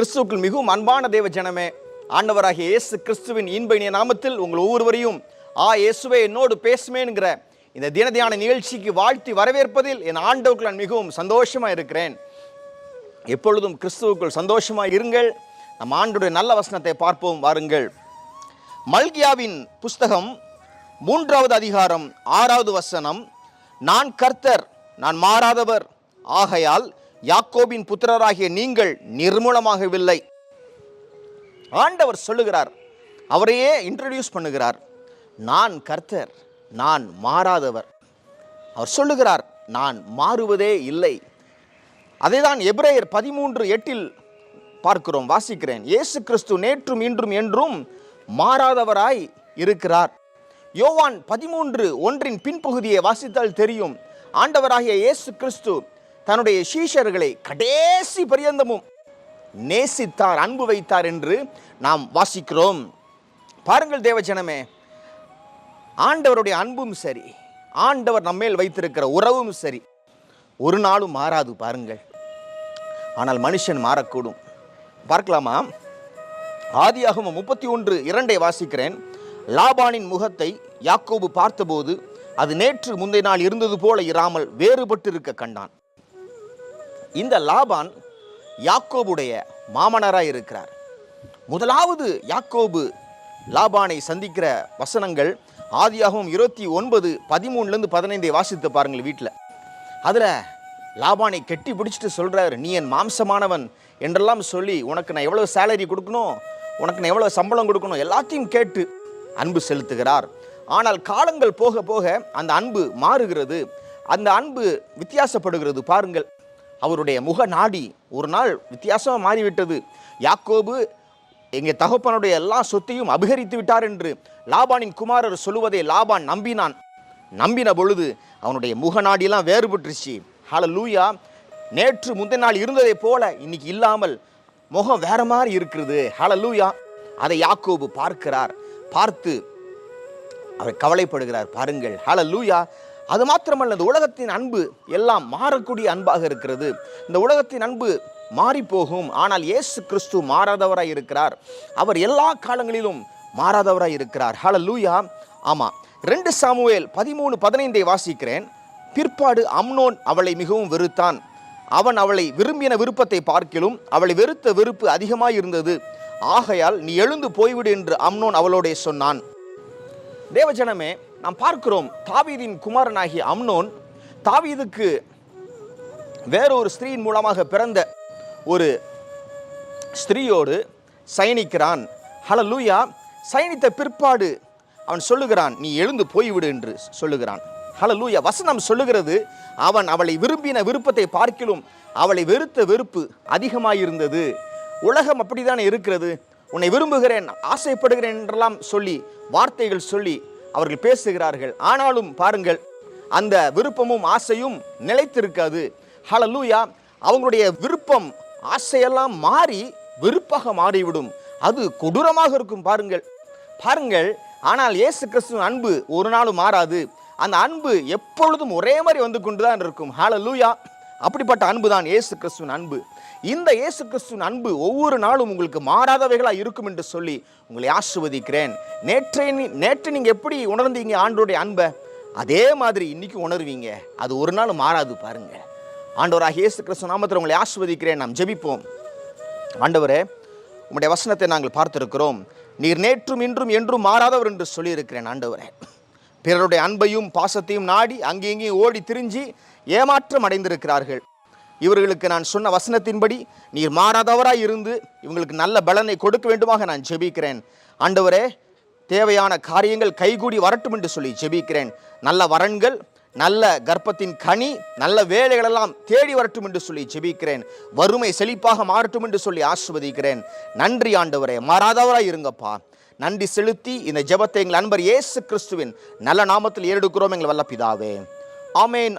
கிறிஸ்துவுக்குள் மிகவும் அன்பான தேவ ஜனமே ஆண்டவராகிய இயேசு கிறிஸ்துவின் இன்ப இனிய நாமத்தில் உங்கள் ஒவ்வொருவரையும் ஆ இயேசுவே என்னோடு பேசுமேங்கிற இந்த தினதியான நிகழ்ச்சிக்கு வாழ்த்தி வரவேற்பதில் என் ஆண்டவுக்கு நான் மிகவும் சந்தோஷமாக இருக்கிறேன். எப்பொழுதும் கிறிஸ்துவுக்குள் சந்தோஷமாக இருங்கள். நம் ஆண்டுடைய நல்ல வசனத்தை பார்ப்போம் வாருங்கள். மல்கியாவின் புஸ்தகம் மூன்றாவது அதிகாரம் ஆறாவது வசனம் நான் கர்த்தர் நான் மாறாதவர் ஆகையால் யாக்கோபின் புத்திரராகிய நீங்கள் நிர்மூலமாகவில்லை. ஆண்டவர் சொல்லுகிறார் அவரையே இன்ட்ரடியூஸ் பண்ணுகிறார். நான் கர்த்தர் நான் மாறாதவர். அவர் சொல்லுகிறார் நான் மாறுவதே இல்லை. அதை தான் எப்ரேயர் பதிமூன்று எட்டில் பார்க்கிறோம் வாசிக்கிறேன். இயேசு கிறிஸ்து நேற்றும் இன்றும் என்றும் மாறாதவராய் இருக்கிறார். யோவான் பதிமூன்று ஒன்றின் பின்பகுதியை வாசித்தால் தெரியும் ஆண்டவராகிய இயேசு கிறிஸ்து தன்னுடைய சீஷர்களை கடைசி பரியந்தமும் நேசித்தார் அன்பு வைத்தார் என்று நாம் வாசிக்கிறோம். பாருங்கள் தேவஜனமே ஆண்டவருடைய அன்பும் சரி ஆண்டவர் நம்மேல் வைத்திருக்கிற உறவும் சரி. ஒரு நாளும் மாறாது பாருங்கள். ஆனால் மனுஷன் மாறக்கூடும். பார்க்கலாமா? ஆதியாகமம் முப்பத்தி ஒன்று இரண்டை வாசிக்கிறேன். லாபானின் முகத்தை யாக்கோபு பார்த்தபோது அது நேற்று முந்தைய நாள் இருந்தது போல இராமல் வேறுபட்டிருக்க கண்டான். இந்த லாபான் யாக்கோபுடைய மாமனராக இருக்கிறார். முதலாவது யாக்கோபு லாபானை சந்திக்கிற வசனங்கள் ஆதியாகவும் இருபத்தி ஒன்பது பதிமூணுலேருந்து பதினைந்தை வாசித்து பாருங்கள் வீட்டில். அதில் லாபானை கெட்டி பிடிச்சிட்டு சொல்கிறார் நீ என் மாம்சமானவன் என்றெல்லாம் சொல்லி உனக்கு நான் எவ்வளோ சேலரி கொடுக்கணும்? உனக்கு நான் எவ்வளோ சம்பளம் கொடுக்கணும்? எல்லாத்தையும் கேட்டு அன்பு செலுத்துகிறார். ஆனால் காலங்கள் போக போக அந்த அன்பு மாறுகிறது. அந்த அன்பு வித்தியாசப்படுகிறது. பாருங்கள் அவருடைய முக நாடி ஒரு நாள் வித்தியாசமாக மாறிவிட்டது. யாக்கோபு எங்கள் தகப்பனுடைய எல்லா சொத்தையும் அபகரித்து விட்டார் என்று லாபானின் குமாரர் சொல்லுவதை லாபான் நம்பினான். நம்பின பொழுது அவனுடைய முகநாடியெல்லாம் வேறுபட்டுருச்சு. ஹால லூயா நேற்று முந்தின நாள் இருந்ததை போல இன்னைக்கு இல்லாமல் முகம் வேற மாதிரி இருக்கிறது. ஹால லூயா அதை யாக்கோபு பார்க்கிறார். பார்த்து அவர் கவலைப்படுகிறார். பாருங்கள். ஹால லூயா அது மாத்திரமல்ல இந்த உலகத்தின் அன்பு எல்லாம் மாறக்கூடிய அன்பாக இருக்கிறது. இந்த உலகத்தின் அன்பு மாறி போகும் ஆனால் இயேசு கிறிஸ்து மாறாதவராய் இருக்கிறார். அவர் எல்லா காலங்களிலும் மாறாதவராய் இருக்கிறார். ஹால லூயா ஆமாம் ரெண்டு சாமுவேல் பதிமூணு பதினைந்தை வாசிக்கிறேன். பிற்பாடு அம்னோன் அவளை மிகவும் வெறுத்தான். அவன் அவளை விரும்பின விருப்பத்தை பார்க்கிலும் அவளை வெறுத்த வெறுப்பு அதிகமாக இருந்தது. ஆகையால் நீ எழுந்து போய்விடு என்று அம்னோன் அவளோடே சொன்னான். தேவஜனமே நாம் பார்க்கிறோம் தாவீதின் குமாரனாகிய அம்னோன் தாவீதுக்கு வேறொரு ஸ்திரீயின் மூலமாக பிறந்த ஒரு ஸ்திரீயோடு சயனிக்கிறான். ஹலலூயா சயனித்த பிற்பாடு அவன் சொல்லுகிறான் நீ எழுந்து போய்விடு என்று சொல்லுகிறான். ஹலலூயா வசனம் சொல்லுகிறது அவன் அவளை விரும்பின விருப்பத்தை பார்க்கிலும் அவளை வெறுத்த வெறுப்பு அதிகமாயிருந்தது. உலகம் அப்படித்தானே இருக்கிறது? உன்னை விரும்புகிறேன் ஆசைப்படுகிறேன் என்றெல்லாம் சொல்லி வார்த்தைகள் சொல்லி அவர்கள் பேசுகிறார்கள். ஆனாலும் பாருங்கள் அந்த விருப்பமும் ஆசையும் நிலைத்திருக்காது. ஹலலூயா அவங்களுடைய விருப்பம் ஆசையெல்லாம் மாறி வெறுப்பாக மாறிவிடும். அது கொடூரமாக இருக்கும் பாருங்கள். பாருங்கள் ஆனால் இயேசு கிறிஸ்துவின் அன்பு ஒரு நாளும் மாறாது. அந்த அன்பு எப்பொழுதும் ஒரே மாதிரி வந்து கொண்டு தான் இருக்கும். ஹalleluya அப்படிப்பட்ட அன்பு தான் ஏசு கிறிஸ்துவின் அன்பு. இந்த இயேசு கிறிஸ்துவின் அன்பு ஒவ்வொரு நாளும் உங்களுக்கு மாறாதவைகளாக இருக்கும் என்று சொல்லி உங்களை ஆசிர்வதிக்கிறேன். நேற்றை நீ- நேற்று நீங்கள் எப்படி உணர்ந்தீங்க ஆண்டோடைய அன்பை? அதே மாதிரி இன்றைக்கும் உணர்வீங்க. அது ஒரு நாள் மாறாது பாருங்கள் ஆண்டவராக இயேசு கிறிஸ்து நாமத்தில் உங்களை ஆசிர்வதிக்கிறேன். நாம் ஜெபிப்போம். ஆண்டவரே உங்களுடைய வசனத்தை நாங்கள் பார்த்திருக்கிறோம். நீர் நேற்றும் இன்றும் என்றும் மாறாதவர் என்று சொல்லியிருக்கிறேன் ஆண்டவரே. பிறருடைய அன்பையும் பாசத்தையும் நாடி அங்கே இங்கேயும் ஓடி திரிஞ்சு ஏமாற்றம் அடைந்திருக்கிறார்கள். இவர்களுக்கு நான் சொன்ன வசனத்தின்படி நீர் மாறாதவராய் இருந்து இவங்களுக்கு நல்ல பலனை கொடுக்க வேண்டுமாக நான் ஜெபிக்கிறேன். ஆண்டவரே தேவையான காரியங்கள் கைகூடி வரட்டும் என்று சொல்லி ஜெபிக்கிறேன். நல்ல வரன்கள் நல்ல கர்ப்பத்தின் கனி நல்ல வேலைகளெல்லாம் தேடி வரட்டும் என்று சொல்லி ஜெபிக்கிறேன். வறுமை செழிப்பாக மாறட்டும் என்று சொல்லி ஆசிர்வதிக்கிறேன். நன்றி ஆண்டவரே மாறாதவராய் இருங்கப்பா. நன்றி செலுத்தி இந்த ஜெபத்தை எங்கள் அன்பர் இயேசு கிறிஸ்துவின் நல்ல நாமத்தில் ஏறெடுக்கிறோம் எங்கள் வல்ல பிதாவே ஆமேன்.